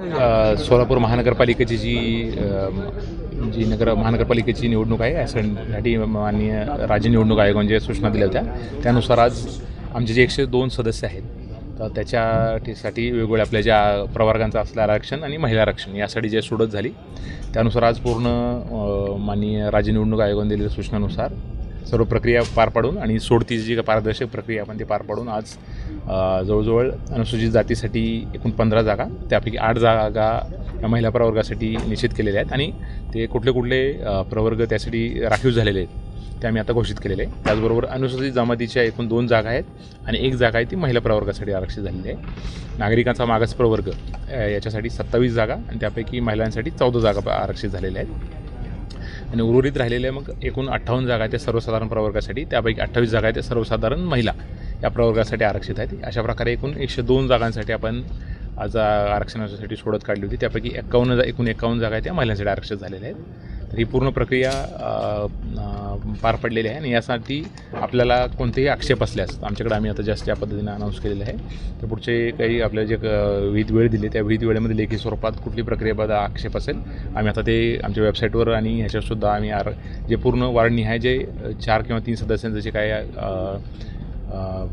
सोलापूर महानगरपालिकेची जी जी नगर महानगरपालिकेची निवडणूक आहे यासाठी माननीय राज्य निवडणूक आयोगाने जे सूचना दिल्या होत्या त्यानुसार आज आमचे जे एकशे दोन सदस्य आहेत तर त्याच्यासाठी वेगवेगळ्या आपल्या ज्या प्रवर्गांचं असलं आरक्षण आणि महिला आरक्षण यासाठी जे सोडत झाली त्यानुसार आज पूर्ण माननीय राज्य निवडणूक आयोगाने दिलेल्या सूचनानुसार सर्व प्रक्रिया पार पाडून आणि सोडतीची जी पारदर्शक प्रक्रिया आपण ती पार पाडून आज जवळजवळ अनुसूचित जातीसाठी एकूण पंधरा जागा त्यापैकी आठ जागा या महिला प्रवर्गासाठी निश्चित केलेल्या आहेत आणि ते कुठले कुठले प्रवर्ग त्यासाठी राखीव झालेले आहेत ते आम्ही आता घोषित केलेले आहे. त्याचबरोबर अनुसूचित जमातीच्या एकूण दोन जागा आहेत आणि एक जागा आहे ती महिला प्रवर्गासाठी आरक्षित झालेली आहे. नागरिकांचा मागास प्रवर्ग याच्यासाठी सत्तावीस जागा आणि त्यापैकी महिलांसाठी चौदा जागा आरक्षित झालेल्या आहेत. आणि उर्वरित राहिलेल्या मग एकूण अठ्ठावन्न जागा आहेत त्या सर्वसाधारण प्रवर्गासाठी. त्यापैकी अठ्ठावीस जागा आहेत त्या सर्वसाधारण महिला या प्रवर्गासाठी आरक्षित आहेत. अशा प्रकारे एकूण एकशे दोन जागांसाठी आपण आज आरक्षणासाठी सोडत काढली होती. त्यापैकी एक्कावन्न जा एकूण एक्कावन्न जागा त्या महिलांसाठी आरक्षित झालेल्या आहेत. तर ही पूर्ण प्रक्रिया पार पडलेली आहे आणि यासाठी आपल्याला कोणतेही आक्षेप असल्यास आमच्याकडे आम्ही आता जास्त या पद्धतीने अनाऊन्स केलेलं आहे. तर पुढचे काही आपल्या जे क- विहित वेळ दिले त्या विहित वेळेमध्ये लेखी स्वरूपात कुठली प्रक्रियेबद्दल आक्षेप असेल आम्ही आता ते आमच्या वेबसाईटवर आणि ह्याच्यावरसुद्धा आम्ही आर जे पूर्ण वार्डनिहाय जे चार किंवा तीन सदस्यांचं जे काय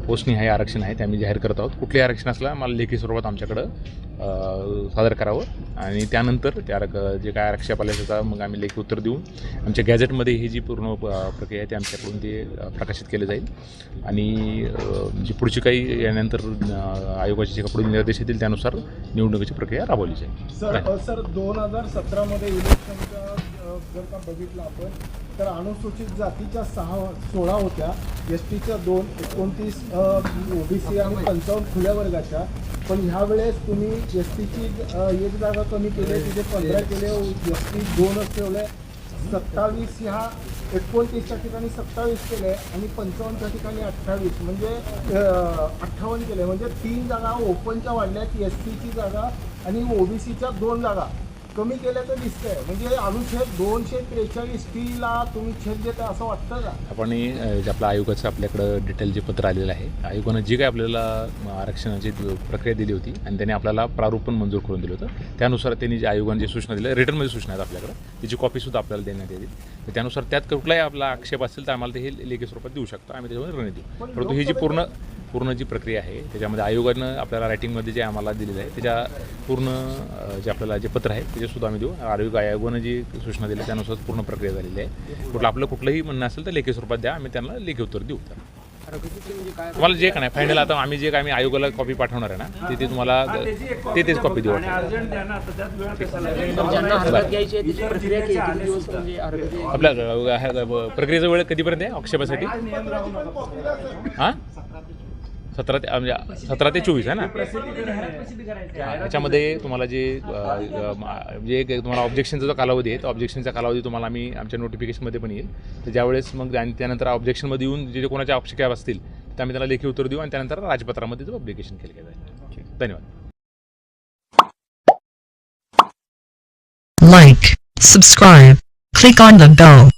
पोस्टनिहाय आरक्षण आहे ते आम्ही जाहीर करत आहोत. कुठलेही आरक्षण असलं मला लेखी स्वरूपात आमच्याकडं सादर करावं. आणि त्यानंतर त्या जे काय आरक्षेप आले त्याचा मग आम्ही लेखी उत्तर देऊन आमच्या गॅझेटमध्ये ही जी पूर्ण प्रक्रिया आहे ती आमच्याकडून ते प्रकाशित केलं जाईल. आणि जी पुढची काही यानंतर आयोगाचे जे पुढील निर्देश येतील त्यानुसार निवडणुकीची प्रक्रिया राबवली जाईल. सर दोन हजार सतरामध्ये इलेक्शनचा अ, जर का बघितलं आपण तर अनुसूचित जातीच्या सहा सोळा होत्या. एस टीच्या दोन एकोणतीस ओबीसी आणि पंचावन्न खुल्या वर्गाच्या. पण ह्या वेळेस तुम्ही एस टीची एक जागा कमी केली तिथे पंधरा केले एस टी दोनच ठेवले. सत्तावीस ह्या एकोणतीसच्या ठिकाणी सत्तावीस केले आणि पंचावन्नच्या ठिकाणी अठ्ठावीस. म्हणजे अठ्ठावन्न केले. म्हणजे तीन जागा ओपनच्या वाढल्यात एस टीची जागा आणि ओबीसीच्या दोन जागा. कमी केल्याचं दिसतंय. म्हणजे अनुच्छेद दोनशे त्रेचाळीस टीला तुम्ही छेद देता असं वाटतं का? आपण जे आपलं आयोगाचं आपल्याकडं डिटेल जे पत्र आलेलं आहे आयोगानं जी काही आपल्याला आरक्षणाची प्रक्रिया दिली होती आणि त्याने आपल्याला प्रारूप पण मंजूर करून दिलं होतं त्यानुसार त्यांनी जे आयोगाने जे सूचना दिल्या रिटर्नमध्ये सूचना आहेत आपल्याकडं त्याची कॉपीसुद्धा आपल्याला देण्यात येईल तर त्यानुसार त्यात कुठलाही आपला आक्षेप असेल तर आम्हाला ते हे लेखी स्वरूपात देऊ शकतो. आम्ही त्याच्यावर निर्णय देऊ. परंतु ही जी पूर्ण पूर्ण जी प्रक्रिया आहे त्याच्यामध्ये आयोगानं आपल्याला रायटिंगमध्ये जे आम्हाला दिलेलं आहे त्याच्या पूर्ण जे आपल्याला जे पत्र आहे त्याचेसुद्धा आम्ही देऊ आयोग आयोगानं जी सूचना दिली त्यानुसार पूर्ण प्रक्रिया झालेली आहे कुठलं आपलं कुठलंही म्हणणं असेल तर लेखी स्वरूपात द्या आम्ही त्यांना लेखी उत्तर देऊ तुम्हाला जे काय नाही फायनल आता आम्ही जे काय आम्ही आयोगाला कॉपी पाठवणार आहे ना ते ते तुम्हाला ते तेच कॉपी देऊ म्हणजे? आपल्या प्रक्रियेचा वेळ कधीपर्यंत आहे आक्षेपासाठी हां सतरा ते म्हणजे सतरा ते चोवीस आहे ना? याच्यामध्ये तुम्हाला जे जे एक तुम्हाला ऑब्जेक्शनचा जो कालावधी आहे तो ऑब्जेक्शनचा कालावधी तुम्हाला आम्ही आमच्या नोटिफिकेशनमध्ये पण येईल. तर ज्यावेळेस मग आणि त्यानंतर ऑब्जेक्शनमध्ये येऊन जे जे कोणाच्या आक्षेप असतील तर आम्ही त्याला लेखी उत्तर देऊ आणि त्यानंतर राजपत्रामध्ये जो अप्लिकेशन केलं जाईल धन्यवाद. Like, subscribe, click on the bell.